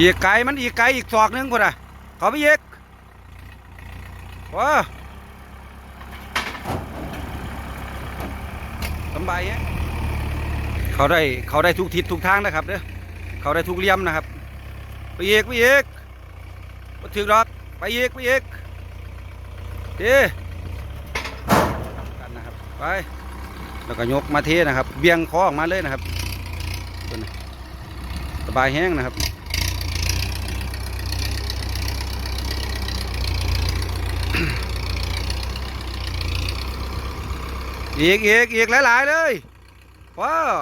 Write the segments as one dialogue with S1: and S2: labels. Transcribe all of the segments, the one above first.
S1: อีกไกลมันอีกไกลอีกศอกหนึงพุ่นอะเขาไปอีกว้าสบายแฮะเขาได้เขาได้ทุกทิศทุกทางนะครับเด้อเขาได้ทุกเลี่ยมนะครับ ไปอีกไปอีกมาถึงดอกไปอีกไปอีกดีกันนะครับไปแล้วก็ยกมาเทนะครับ เบี่ยงคอออกมาเลยนะครับสบายแห้งนะครับ อีกอีกอีกหลายๆเลยว้าว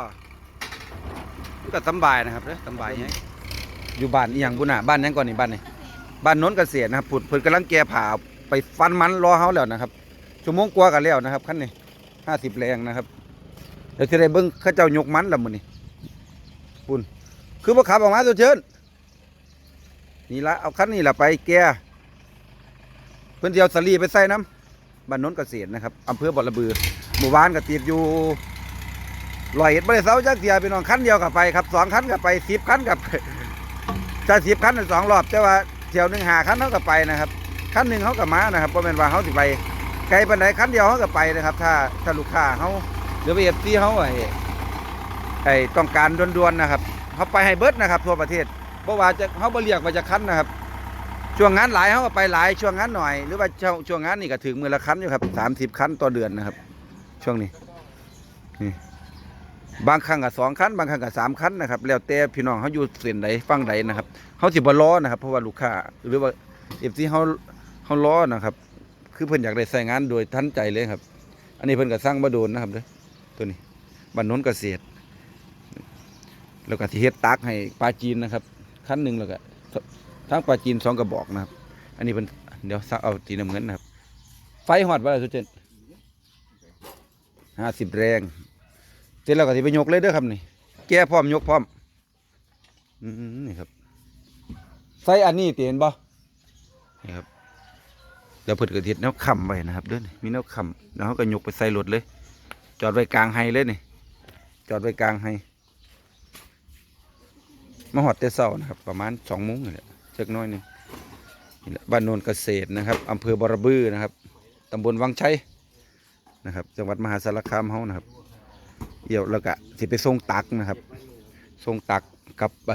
S1: มันก็สำบายนะครับเด้อสำบายแฮงอยู่บ้านอีหยังบุญน่ะบ้านหยังก่อนนี่บ้านนี่บ้านโน้นเกษตรนะครับผุดเพิ่นกำลังแก่ผ่าไปฟันมันรอเฮาแล้วนะครับชั่วโมงกว่ากันแล้วนะครับคันนี้ห้าสิบแรงนะครับเดี๋ยวจะได้เบิ่งเขาเจ้ายกมันล้วมื้อนี้ปุ่นคือบ่ขับออกมาตัวเชิญนี่ละเอาคันนี้ละไปแก่ เพิ่อนเดียวสลีไปใส่น้ำบ้านโน้นเกษตรนะครับอำเภอบ่อระบือหมู่บ้านก็ติดอยู่ลอยเอ็ดบ่ได้เซาจักเสียพี่น้องคันเดียวก็ไปครับสองคันก็ไปสิบคันก็ไปถ้าสิบคันน่ะสองรอบแต่ว่าเที่ยวหนึ่งหาคันเขาก็ไปนะครับคันหนึ่งเขาก็มานะครับเพราะเป็นว่าเขาสิไปไกลปานไหนคันเดียวเขาก็ไปนะครับ ถ้าถ้าลูกค้าเขาหรือว่าเอฟซีเขาไอ้ไอ้ต้องการด่วนๆนะครับเขาไปให้เบิดนะครับ ทั่วประเทศเพราะว่าจะเขาบ่เรียกว่าจะคันนะครับ ช่วงงานหลายเขาก็ไปหลายช่วงงานหน่อย หรือว่าช่วงช่วงงานนี่ก็ถึงมือละคันอยู่ครับสามสิบคันต่อเดือนนะครับ ช่วงนี้นี่บางครั้งก็สองคันบางครั้งก็สามคันนะครับ แล้วแต่พี่น้องเขาอยู่เส้นใดฟังใดนะครับเขาสิบล้อนะครับ เพราะว่าลูกค้าหรือว่าเอฟซีเขาเขาล้อนะครับ คือเพิ่นอยากได้ใส่งานโดยทันใจเลยครับ อันนี้เพิ่นก็สร้างบ่โดนนะครับเด้อตัวนี้บ้านโน้นเกษตร แล้วก็สิเฮ็ดตักให้ปลาจีนนะครับ คันหนึ่งแล้วก็ ทั้งปลาจีนสองกระบอกนะครับ อันนี้เพิ่นเดี๋ยวซักเอาสีน้ำเงินนะครับ ไฟหอดบ่ล่ะสุดเจนห้าสิบแรงเสร็จแล้วก็สิไปยกเลยเด้อครับนี่ แก้พร้อมยกพร้อม อืมนี่ครับใส่อันนี้เตีเห็นบ่นี่ครับเดี๋ยวเพิ่นก็เฮ็ดแนวค้ำไว้นะครับเด้อนี่มีแนวค้ำแล้วเขาก็ยกไปใส่รถเลย จอดไว้กลางไฮเลยนี่ จอดไว้กลางไฮมาหอดแต่เช้านะครับ ประมาณสองโมงนี่แหละ เช็กน้อยหนึงนี่แหละบ้านโนนเกษตรนะครับอำเภอบอระบือนะครับตำบลวังชัยนะครับ จังหวัดมหาสารคามเฮานะครับเดี๋ยวแล้วก็สิไปส่งตักนะครับส่งตักกับไป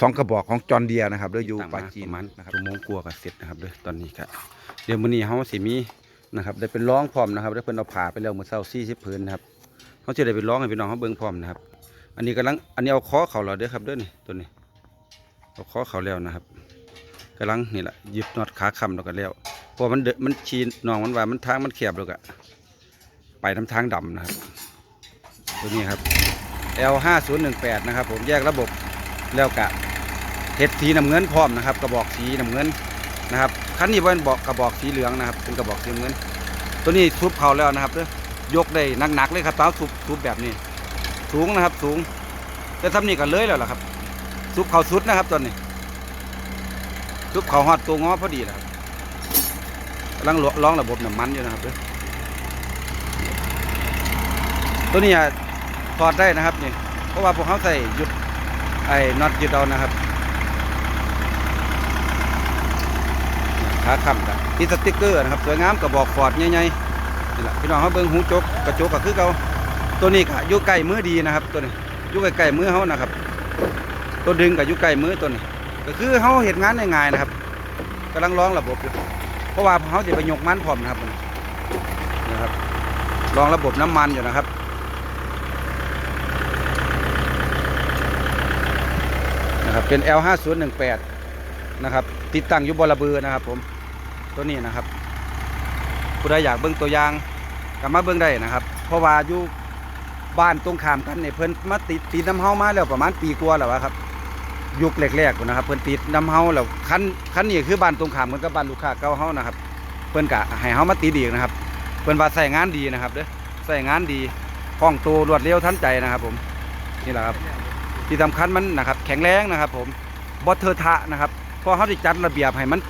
S1: สองกระบอกของจอนเดียนะครับเด้ออยู่ปาจีนมันนะครับชั่วโมงกลัวากับเสร็จนะครับเด้อตอนนี้ครับเดี๋ยวมื้อนี้เฮาสิมีนะครับได้เป็นร้องพร้อมนะครับได้เพิ่นเอาผ่าไปแล้วมื้อเช้า40พื้นนะครับเฮาจะได้ไปร้องให้พี่น้องเฮาเบิ่งพร้อมนะครับ อันนี้กำลังอันนี้เอาคอเขาแล้วเด้อครับเด้อนี่ตัวนี้ เอาคอเขาแล้วนะครับกำลังนี่แหละยิบน็อตขาค้ำแล้วก็แล้วเพราะมันเดมันชีนองมันว่ามันทางมันแคบแล้วก็ไปทำทางดำนะครับตัวนี้ครับ L 5 0 1 8นะครับ ผมแยกระบบแล้วกะเห็ดสีน้ำเงินพร้อมนะครับ กระบอกสีน้ำเงินนะครับคันนี้เป็นบอกกระบอกสีเหลืองนะครับ เป็นกระบอกสีน้ำเงิน ตัวนี้ทุบเขาแล้วนะครับเด้อยกได้หนักๆเลยครับเท้าทุบทุบแบบนี้ สูงนะครับสูง แต่ทำนี่ก็เลยแล้วล่ะครับ ทุบเขาสุดนะครับตอนนี้ทุบเขาฮอดตัวงอพอดีนะครับกำลังร้องระบบน้ำมันอยู่นะครับตัวนี้อะถอดได้นะครับนี่เพราะว่าพวกเขาใส่หยุดไอ้น็อตยึดเอานะครับขาค้ำกับติสติ๊กเกอร์นะครับสวยงามกระบอกฟอร์ดใหญ่ๆนี่แหละพี่น้องเขาเบิ่งหูจกกระจกก็คือเขาตัวนี้ก็อยู่ใกล้มือดีนะครับ ตัวนี้อยู่ใกล้ๆมือเขานะครับ ตัวดึงกับยู่ใกล้มือตัวนี้ก็คือเขาเห็นงานง่ายๆนะครับกำลังร้องระบบอยู่เพราะว่าเขาจะไปยกมันพร้อมนะครับนี่นะครับลองระบบน้ำมันอยู่นะครับนะครับเป็น L 5 0 1 8 นะครับติดตั้งอยู่บนระเบือนะครับผมตัวนี้นะครับผู้ใดอยากเบิ่งตัวอย่างก็มาเบิ่งได้นะครับ เพราะว่าอยู่บ้านตรงข้ามกันเนี่ยเพิ่นมาติดติดน้ำเฮามาแล้วประมาณปีกว่าแล้วอะครับ ยุคแรกๆนะครับ เพิ่นติดน้ำเฮาแล้วคันคันนี้คือบ้านตรงข้ามเหมือนกับบ้านลูกค้าเก่าเฮานะครับ เพิ่นกะให้เฮามาติดอีกนะครับ เพิ่นว่าใส่งานดีนะครับเด้อใส่งานดีคล่องตัวรวดเร็วทันใจนะครับ ผมนี่แหละครับ ที่สำคัญมันนะครับ แข็งแรงนะครับ ผมบอเทอะทะนะครับเพราะเขาจะจัดระเบียบให้มัน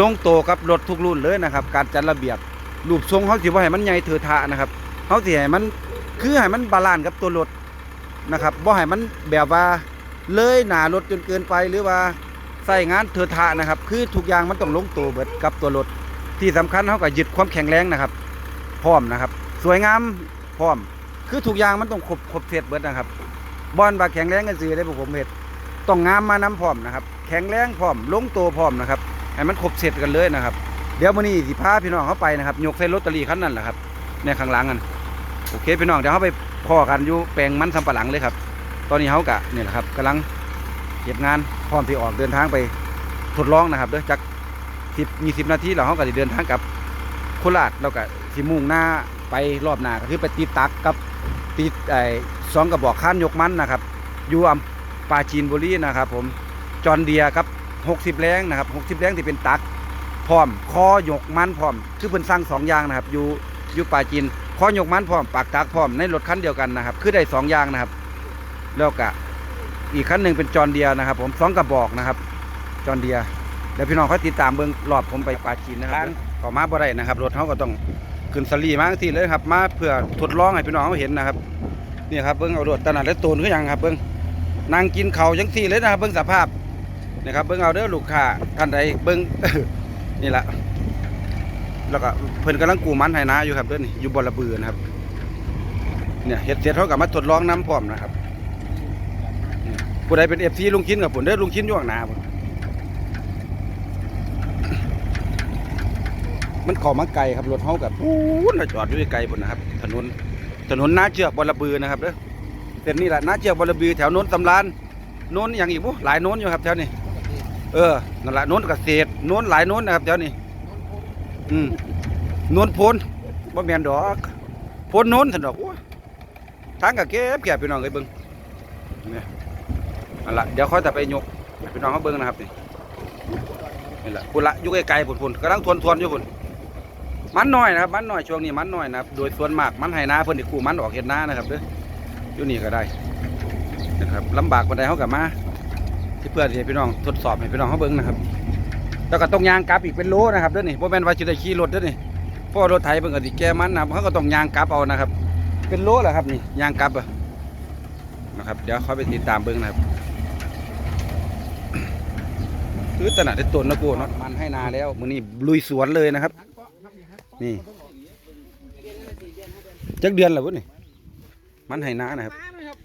S1: ลงโตกับรถทุกรุ่นเลยนะครับ การจัดระเบียบรูปทรงเขาสิว่าให้มันใหญ่เทอทะนะครับเขาสิให้มันคือให้มันบาลานซ์กับตัวรถนะครับบ่ให้มันแบบว่า เลยหนารถจนเกินไปหรือว่าใส่งานเถอทะนะครับ คือทุกอย่างมันต้องลงตัวเบิดกับตัวรถที่สำคัญเขาก็ยึดความแข็งแรงนะครับ พร้อมนะครับ สวยงามพร้อม คือทุกอย่างมันต้องครบครบเสร็จเบิดนะครับบอลบาแข็งแรงกันสิได้ผมเห็ดต้องงามมาน้ำพร้อมนะครับ แข็งแรงพร้อม ลงตัวพร้อมนะครับให้มันครบเสร็จกันเลยนะครับ เดี๋ยวมื้อนี้สิพาพี่น้องเข้าไปนะครับยกใส่ลอตเตอรี่คันนั้นแหละครับในข้างหลังกันโอเคพี่น้องเดี๋ยวเขาไปพ่อกันอยู่แปลงมันสำปะหลังเลยครับ ตอนนี้เขากะเนี่ยแหละครับกำลังเก็บงานพร้อมที่ออกเดินทางไปทดลองนะครับเด้อจากสิบมีสิบนาทีแล้วเขาก็จะเดินทางกับโคราชแล้วก็สิมุ่งหน้าไปรอบหน้าก็คือไปติดตักกับติดไอ้สองกระบอกข้านยกมันนะครับอยู่อำปาจีนบุรีนะครับ ผมจอนเดียครับหกสิบแรงนะครับหกสิบแรงที่เป็นตักพร้อมคอยกมันพร้อม คือเพิ่นสร้างสองอย่างนะครับอยู่อยู่ปาจีนคอยกมันพร้อมปากตักพร้อมในรถคันเดียวกันนะครับ คือได้สองอย่างนะครับ แล้วก็อีกคันหนึ่งเป็นจอนเดียนะครับ ผมสองกระบอกนะครับ จอนเดียเดี๋ยวพี่น้องเขาติดตามเบิ้งรอบผมไปป่าจีนนะครับก็มาบ่ได้นะครับ รถเขาก็ต้องขึ้นสลีมาที่เลยครับ มาเพื่อทดลองให้พี่น้องเขาเห็นนะครับนี่ครับเบิ้งเอารถตนาดและตูนก็ยังครับ เบิ้งนั่งกินเขาวจังสี่เลยนะครับ เบิ้งสภาพนะครับเบิ้งเอาเด้อลูกค้าท่านใดเบิ้งนี่แหละแล้วก็เพิ่นกำลังกูมันให้นาอยู่ครับเด้อนี่อยู่บนระเบือนะครับเนี่ยเฮ็ดเสร็จเขากับมาทดลองน้ำพร้อมนะครับนี่ ผู้ใดเป็นเอฟซีลุงชิ้นกับผมเด้อลุงชิ้นอยู่ข้างหน้าผมมันขอมาไกลครับรถเฮากับปูนจอดอยู่ไกลพุ่นนะครับ ถนนถนนนาเชือกบนระเบือนะครับเด้อเส้นนี้แหละนาเชือกบนระเบือแถวโน้นสำรานโน้นอย่างอีกบุหลายโน้นอยู่ครับแถวนี้ เออนั่นแหละโน้นเกษตรโน้นหลายโน้นนะครับแถวนี้ อืมโน้นโพนบ่แมนดอกโพนโน้นซั่นดอกโอ้ยทางก็เก็บแก็บพี่น้องเอ้ยเบิ่งเนี่ย นั่นละเดี๋ยวค่อยแต่ไปยกพี่น้องเขาเบิ่งนะครับนี่นี่แหละพุ่นละยู่ไกลๆพุ่นพุ่นกำลังทวนทวนอยู่พุ่นมันน้อยนะครับมันน้อยช่วงนี้มันน้อยนะครับโดยส่วนมากมันให้นาเพิ่นสิกู้มันออกเฮ็ดนานะครับเด้ออยู่นี่ก็ได้นะครับลำบากปานใดเฮาก็มาที่เพื่อนที่ให้พี่น้องทดสอบให้พี่น้องเขาเบิ่งนะครับแล้วก็ต้องยางกลับอีกเป็นโลนะครับเด้อนี่บ่แม่ว่าสิได้ขี่รถเด้อนี่เพราะว่ารถไถเพิ่นก็สิแก้มันนะครับเขาก็ต้องยางกลับเอานะครับ เป็นโลแหละครับนี่ยางกลับนะครับ เดี๋ยวค่อยไปติดตามเบิ่งนะครับ คือตนาดได้ต้นนะกูเนาะมันให้นาแล้วมื้อนี้ลุยสวนเลยนะครับ นี่จักเดือนแล้วบ่นี่มันให้นานะครับ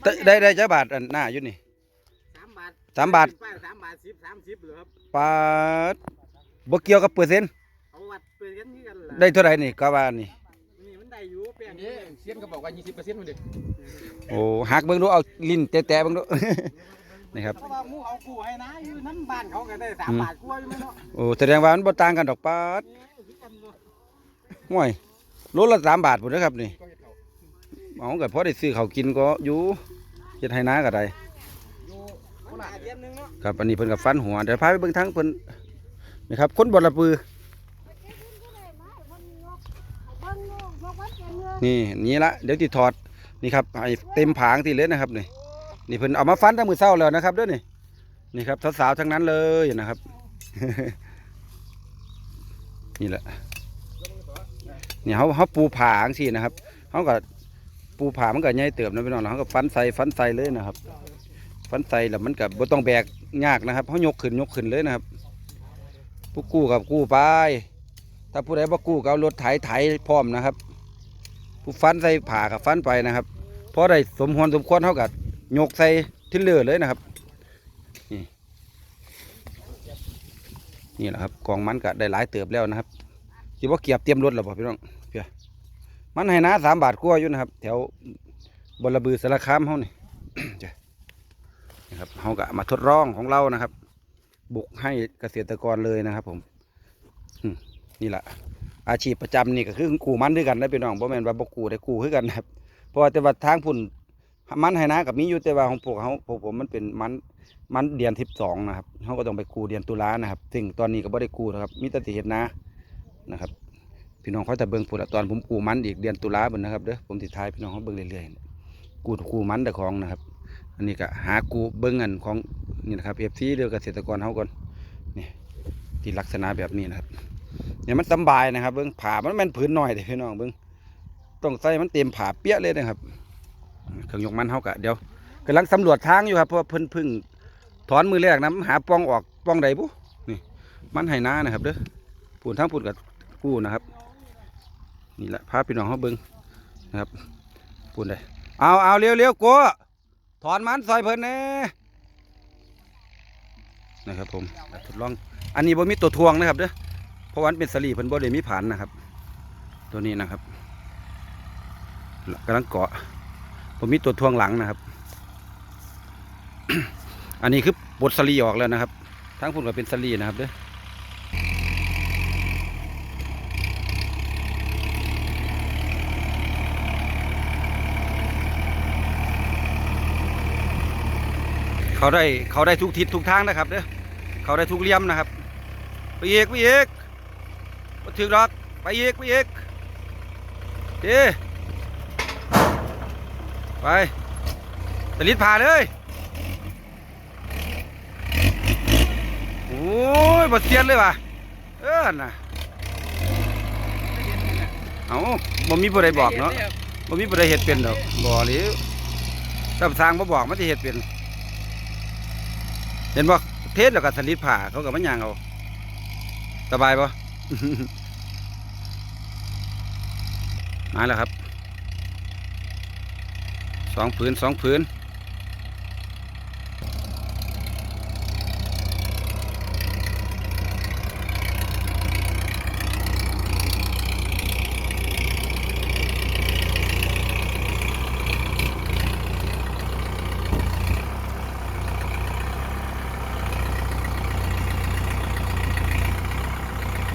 S1: ได้ได้ได้จักบาทอันหน้าอยู่นี่
S2: สามบาท
S1: สามบาท
S2: สามบาทสิบสามสิบเหรอครับ
S1: ปาดบ่เกี่ยวกับเปอร์เซ็นต์
S2: เอาวัดเปิดกันนี่กันล่ะ
S1: ได้เท่าไหร่นี่ก็ว่านี่
S2: นี่มันได้อยู่แปลง
S3: นี่เซียนก็บอกว่า20%มันเด็ก
S1: โอ้หักเบิ่งดูเอาลิ้นแตะๆเบิ่งดู นี่ครับ
S2: เพราะว่าหมูเอากูให้นะอยู่น้ำบ้านเขาก็ได้สาม
S1: อืม
S2: บาทกว่าอยู่ไหมเนาะ
S1: โอ้แสดงว่ามันบ่ต่างกันดอกปาด
S2: นี่คือกันเนาะ
S1: ห่วยโลละสามบาทพุ่นเด้อครับนี่เอาก็พอได้ซื้อข้าวกินก็อยู่เฮ็ดให้นาก็ได้
S2: อยู่โคราชเดือนหนึงเนาะ
S1: ครับอันนี้เพิ่นก็ฟันหัวเดี๋ยวพาไปเบิ่งทางเพิ่นนี่ครับ คนบ่ละปือ นี่นี่ละเดี๋ยวสิถอดนี่ครับให้เต็มผางที่เลยนะครับนี่ นี่เพิ่นเอามาฟันตั้งมือเช้าแล้วนะครับด้อนี่นี่ครับสาวๆทั้งนั้นเลยนะครับ นี่แหละนี่เขาเขาปูผางซี่นะครับเขาก็ปูผามันก็ใหญ่เติบนะพี่น้องเขาก็ฟันใส่ฟันใส่เลยนะครับ ฟันใส่แล้วมันก็บ่ต้องแบกยากนะครับเขายกขึ้นยกขึ้นเลยนะครับผู้กู้กับกู้ไปถ้าผู้ใดบ่กู้ก็เอารถไถไถพร้อมนะครับ ผู้ฟันใส่ผ่ากับฟันไปนะครับพอได้สมควรสมควรเท่ากับ ยกใส่ทินเลือเลยนะครับ นี่นี่แหละครับกองมันก็ได้หลายเติบแล้วนะครับคิดว่าเกียบเตรียมรถแล้วบ่พี่น้องเพื่อมันให้นะสามบาทกว่าอยู่นะครับ แถวบลบือสารคามเฮานี่นะครับเฮาก็มาทดลองของเรานะครับ บุกให้เกษตรกรเลยนะครับ ผมนี่แหละอาชีพประจำนี่ก็คือกูมันด้วยกันนะพี่น้องบ่แม่นว่าบ่กูได้กูคือกันนะครับเพราะว่าแต่ว่าทางพุ่น มันให้นะกับมีอยู่แต่ว่าของพวกเขาพวกผมมันเป็นมันมันเดือนทิพสองนะครับเขาก็ต้องไปกูเดือนตุลานะครับซึ่งตอนนี้ก็บ่ได้กูนะครับมีแต่สิเฮ็ดนานะครับพี่น้องเขาแต่เบิ่งฝนลตอนผมกูมันอีกเดือนตุลาบนนะครับเด้อผมสิทายพี่น้องเขาเบิ่งเรื่อยๆกูกูมันแต่ของนะครับ อันนี้ก็หากูเบิ่งเงินของนี่นะครับเอฟซีเดือเกษตรกรเขาก่อนนี่ที่ลักษณะแบบนี้นะครับเนี่ยมันสบายนะครับ เบิ่งผ่ามันแม่นผืนหน่อยเด้อพี่น้องเบิ่งต้องใส่มันเต็มผ่าเปี้ยเลยนะครับ เครื่องยกมันเขากะเดี๋ยวกำลังสำรวจทางอยู่ครับเพราะเพิ่นพึ่งถอนมือแรกนะหาปล่องออกปล่องใดบุนี่มันไหนานะครับเด้อปูนทั้งปูนกับกู้นะครับ นี่แหละพาพี่น้องเขาเบิ้งนะครับปูนได้เอาเอาเร็วเร็วกัวถอนมันซอยเพิ่นแน่นะครับผมทดลองอันนี้บ่มีตัวทวงนะครับเด้อเพราะวันเป็นสลีเพิ่นบ่ได้มีผานนะครับ ตัวนี้นะครับกำลังเกาะ บ่มีตัวทวงหลังนะครับ อันนี้คือบดสลีออกแล้วนะครับ ทั้งพุ่นก็เป็นสลีนะครับเด้อเขาได้เขาได้ทุกทิศทุกทางนะครับเด้อเขาได้ทุกเลี่ยมนะครับ ไปเอกไปเอกมาถึงดอกไปเอกไปเอกเด้ ไปตะลิดผ่าเลยโอ้ยบดเสียนเลยว่ะเออน่ะเอาบ่มีผู้ใดบอกเนาะบ่มีผู้ใดเฮ็ดเป็นดอกบ่หรือถ้าสางบ่บอกมันจะเฮ็ดเป็นเห็นบ่เทศแล้วก็สลิดผ่าเขากับมันยางเอาสบายปะมาแล้วครับ สองผืนสองผืน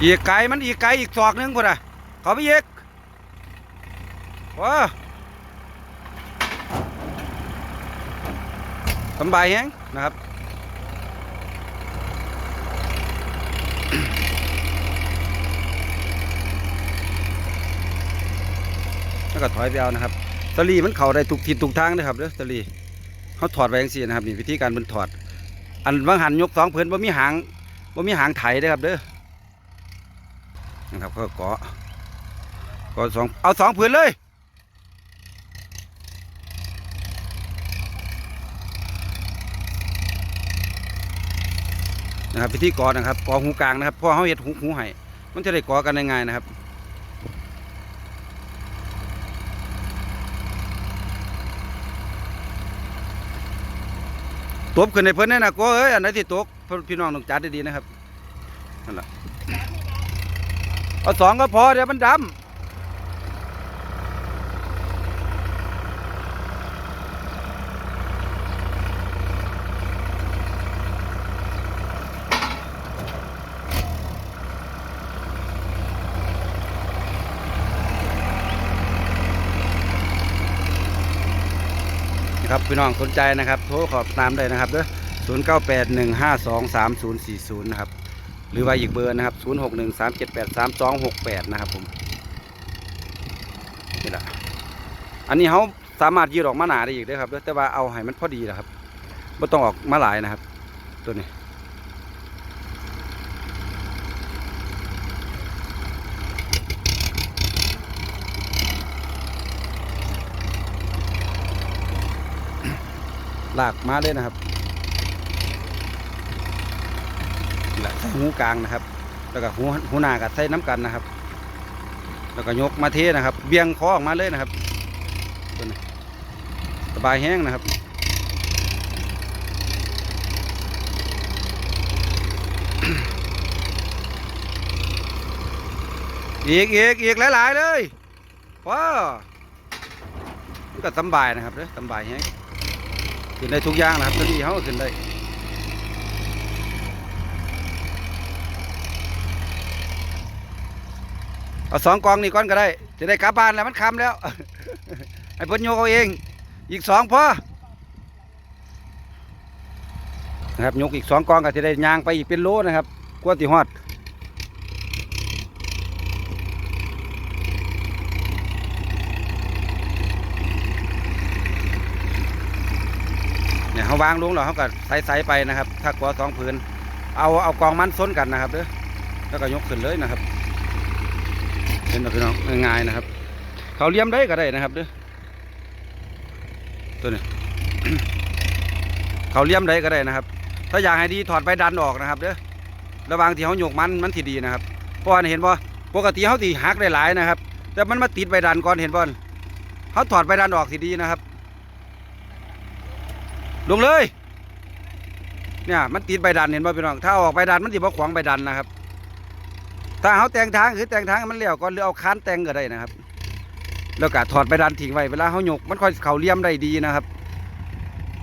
S1: อีกไกลมันอีกไกลอีกศอกนึงพุ่นอะเขาไปอีกว้า สำบายแฮงนะครับ แล้วก็ถอยไปเอานะครับสลีมันเข่าได้ทุกทิศทุกทางนะครับเด้อสลีเขาถอดไว้อย่างสี่นะครับนี่วิธีการมันถอด อันบางหันยกสองเพิ่นบ่ามีหางบ่ามีหางไถเด้อครับเด้อนะครับก็เกาะเก็สองเอาสองผืนเลย นะครับวิธีเกาะนะครับกาะหูกลางนะครับพราะเขาเห็ดหูหูไห้มันจะได้กาะกันง่ายๆนะครับตบขึ้นในเพิ่นแน่นะก็เอ้ยอันไหนที่ตกพี่น้องต้องจัดดีๆนะครับนั่นแหละเอาสองก็พอเดี๋ยวมันดำ พี่น้องสนใจนะครับ โทรขอบตามได้นะครับเด้อศูนย์เก้าแปดหนึ่งห้าสองสามศูนย์สี่ศูนย์นะครับ หรือว่าอีกเบอร์นะครับศูนย์หกหนึ่งสามเจ็ดแปดสามสองหกแปดนะครับผมนี่แหละอันนี้เขาสามารถยืดออกมาหนาได้อีกเด้อครับแต่ว่าเอาให้มันพอดีนะครับไม่ต้องออกมาหลายนะครับ ตัวนี้ ลากมาเลยนะครับแหละใส่หูกลางนะครับ แล้วก็หูหูหน้ากับใส่น้ำกันนะครับ แล้วก็ยกมาเทนะครับ เบี่ยงคอออกมาเลยนะครับสบายแห้งนะครับอีกอีกอีกหลาย ๆ เลยว้ามันก็สำบายนะครับเด้อสำบายแห้ง ขึ้นได้ทุกอย่างนะครับตอนนี้เขาก็ขึ้นได้เอาสองกองนี่ก้อนก็ได้ จะได้กลับบ้านแล้วมันคำแล้วไอ้พ่นโยกเอาเอง อีกสองพอนะครับยกอีกสองกองก็จะได้ยางไปอีกเป็นโลนะครับกว่าติฮอด เขาวางลงแล้วเขาก็ใส่ใส่ไปนะครับ ถ้ากลัวสองผืน เอาเอากองมันซ้นกันนะครับเด้อแล้วก็ยกขึ้นเลยนะครับเห็นไหมพี่น้องง่ายนะครับ เขาเลี้ยมได้ก็ได้นะครับเด้อตัวนี้เขาเลี่ยมได้ก็ได้นะครับ ถ้าอยากให้ดีถอดใบดันออกนะครับเด้อระว่างที่เขาโยกมันมันที่ดีนะครับเพราะว่าเห็นบ่ปกติเขาตีหักได้หลายนะครับ แต่มันมาติดใบดันก่อนเห็นบ่เขาถอดใบดันออกสิดีนะครับ ลงเลย เนี่ยมันติดใบดันเห็นบ่พี่น้องถ้าออกใบดันมันสิบ่ขวางใบดันนะครับ ถ้าเขาแต่งทางคือแต่งทางมันเลี้ยวก่อนหรือเอาคานแต่งก็ได้นะครับ แล้วก็ถอดใบดันทิ้งไว้เวลาเขาโยกมันค่อยเขาเลี่ยมได้ดีนะครับ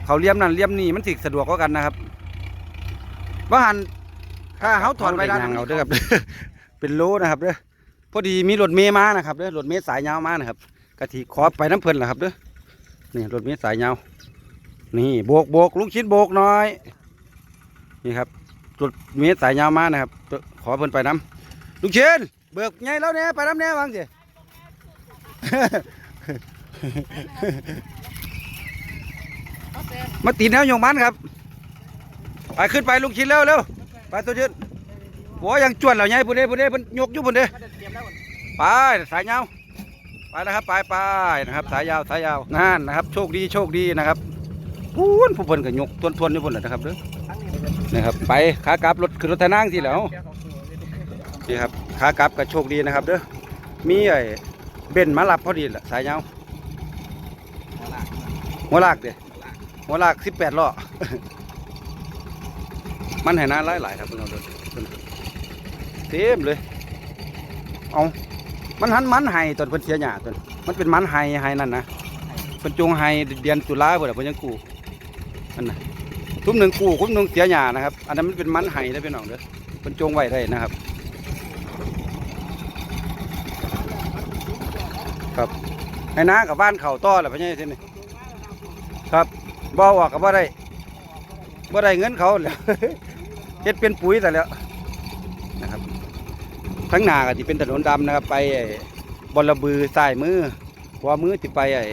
S1: เขาเลี่ยมนั่นเลี่ยมนี่มันสิสะดวกกว่ากันนะครับว่าหันถ้าเขาถอดใบดันเอาด้อครับเป็นโลนะครับเด้อพอดีมีรถเมย์มานะครับเด้อรถเมย์สายยาวมานะครับกะทิขอไปน้ำเพลินแหละครับเด้อนี่รถเมย์สายยาว นี่โบกโบกลูกชิ้นโบกหน้อย นี่ครับรถเมย์สายยาวมานะครับ ขอเพิ่นไปน้ำลูกชิ้นเบิกไงแล้วเนี่ยไปน้ำเนี่ยวางสิมาตีแนวโยงมันครับ ไปขึ้นไปลูกชิ้นเร็วเร็วไปตัวยืนโอ้ยังจวนเหล่าไงพุ่นเด้พุ่นเด้พุ่นยกอยู่พุ่นเด้ไปสายยาวไปนะครับ ไปไปนะครับ สายยาวสายยาวนั่นนะครับ โชคดีโชคดีนะครับ พูนผู้เพิ่นก็ยกทวนทวนๆอยู่พุ่นแหละนะครับเด้อนะครับ ไปขากลับรถขึ้นรถไถนั่งสิแล้วนี่ครับขากลับก็โชคดีนะครับเด้อมีไอ้เบนมารับพอดีแหละสายยาวหัวลากเด้หัวลากสิบแปดล้อมันให้น้าหลายหลายๆครับเพิ่นเอาเด้อเพิ่นเต็มเลยเอามันหันมันไห้ตอนเพิ่นเสียหญ้าตอนมันเป็นมันไห้ไห้นั่นนะเพิ่นจงไห้เดือนตุลาเพิ่นน่ะเพิ่นยังกู้ อันนะทุ่มหนึ่งกู้คุ้มหนึ่งเสียหญ้านะครับ อันนั้นมันเป็นมันไห้ได้อพี่น้องเด้อเพิ่นจงไว้ได้นะครับ ครับให้น้ากับบ้านเขาต่อแหละพี่ใหญ่เส้นนี่ครับบ่ออกก็บ่ได้บ่ได้เงินเขาแล้วเฮ็ดเป็นปุ๋ยแต่แล้วนะครับทั้งนาก็สิเป็นถนนดำนะครับ ไปไอ้บอระบือซ้ายมือขวมือสิไปไอ้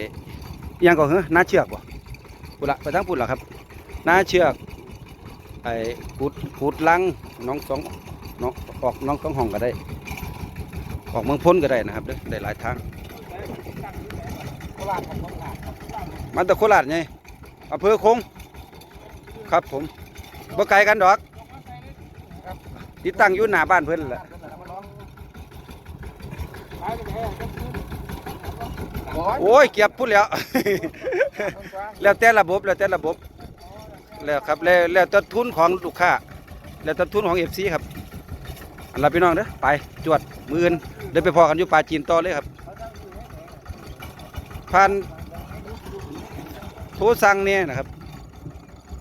S1: ยังก็เหรอหน้าเชือกบ่ พุ่นละไปทางพุ่นละครับหน้าเชือกไอ้ขุดขุดลังน้องสองน้องออกน้องสองห้องก็ได้ ออกเมืองพ้นก็ได้นะครับด้อได้หลายทางมันตะโคราชไงอำเภอคง ครับผมบ่ไกลกันดอกติดตั้งอยู่หน้าบ้านเพิ่อนแหละ โอ้ยเก็บพุ่นแล้ว แล้วแต่ระบบแล้วแต่ระบบ แล้วครับแล้วแล้วแต่ทุนของลูกค้า แล้วแต่ทุนของเอฟซีครับอันละพี่น้องเด้อไปจวดมืออื่นเดินไปพอกันอยู่ป่าจีนต่อเลยครับผ่านโทรสั่งเนี่ยนะครับ